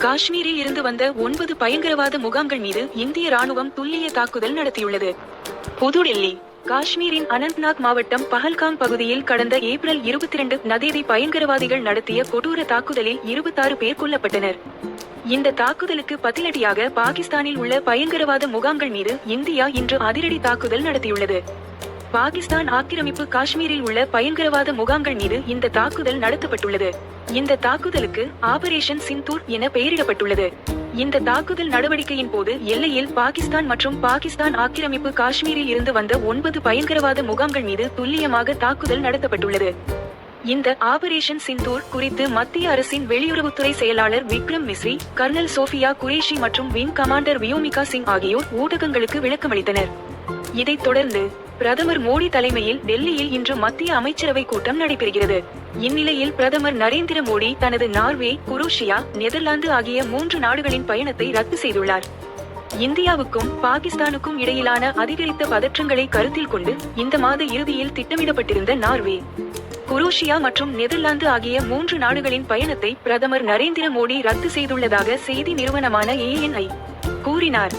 காஷ்மீரில் இருந்து வந்த ஒன்பது பயங்கரவாத முகாம்கள் மீது இந்திய ராணுவம் துல்லிய தாக்குதல் நடத்தியுள்ளது. புதுடெல்லி காஷ்மீரின் அனந்த்நாக் மாவட்டம் பஹல்காம் பகுதியில் கடந்த ஏப்ரல் இருபத்தி இரண்டு நதேதி பயங்கரவாதிகள் நடத்திய கொடூர தாக்குதலில் இருபத்தாறு பேர் கொல்லப்பட்டனர். இந்த தாக்குதலுக்கு பதிலடியாக பாகிஸ்தானில் உள்ள பயங்கரவாத முகாம்கள் மீது இந்தியா இன்று அதிரடி தாக்குதல் நடத்தியுள்ளது. பாகிஸ்தான் ஆக்கிரமிப்பு காஷ்மீரில் உள்ள பயங்கரவாத முகாம்கள் மீது இந்த தாக்குதல் நடத்தப்பட்டுள்ளது. இந்த தாக்குதலுக்கு ஆபரேஷன் சிந்தூர் என பெயரிடப்பட்டுள்ளது. இந்த தாக்குதல் நடவடிக்கையின் போது எல்லையில் பாகிஸ்தான் மற்றும் பாகிஸ்தான் ஆக்கிரமிப்பு காஷ்மீரில் இருந்து வந்த ஒன்பது பயங்கரவாத முகாம்கள் மீது துல்லியமாக தாக்குதல் நடத்தப்பட்டுள்ளது. இந்த ஆபரேஷன் சிந்தூர் குறித்து மத்திய அரசின் வெளியுறவுத்துறை செயலாளர் விக்ரம் மிஸ்ரி கர்னல் சோஃபியா குரேஷி மற்றும் விங் கமாண்டர் வியோமிகா சிங் ஆகியோர் ஊடகங்களுக்கு விளக்கமளித்தனர். இதைத் தொடர்ந்து பிரதமர் மோடி தலைமையில் டெல்லியில் இன்று மத்திய அமைச்சரவை கூட்டம் நடைபெறுகிறது. இந்நிலையில் பிரதமர் நரேந்திர மோடி தனது நார்வே குரோஷியா நெதர்லாந்து ஆகிய மூன்று நாடுகளின் பயணத்தை ரத்து செய்துள்ளார். இந்தியாவுக்கும் பாகிஸ்தானுக்கும் இடையிலான அதிகரித்த பதற்றங்களை கருத்தில் கொண்டு இந்த மாத இறுதியில் திட்டமிடப்பட்டிருந்த நார்வே குரோஷியா மற்றும் நெதர்லாந்து ஆகிய மூன்று நாடுகளின் பயணத்தை பிரதமர் நரேந்திர மோடி ரத்து செய்துள்ளதாக செய்தி நிறுவனமான ஏஎன்ஐ கூறினார்.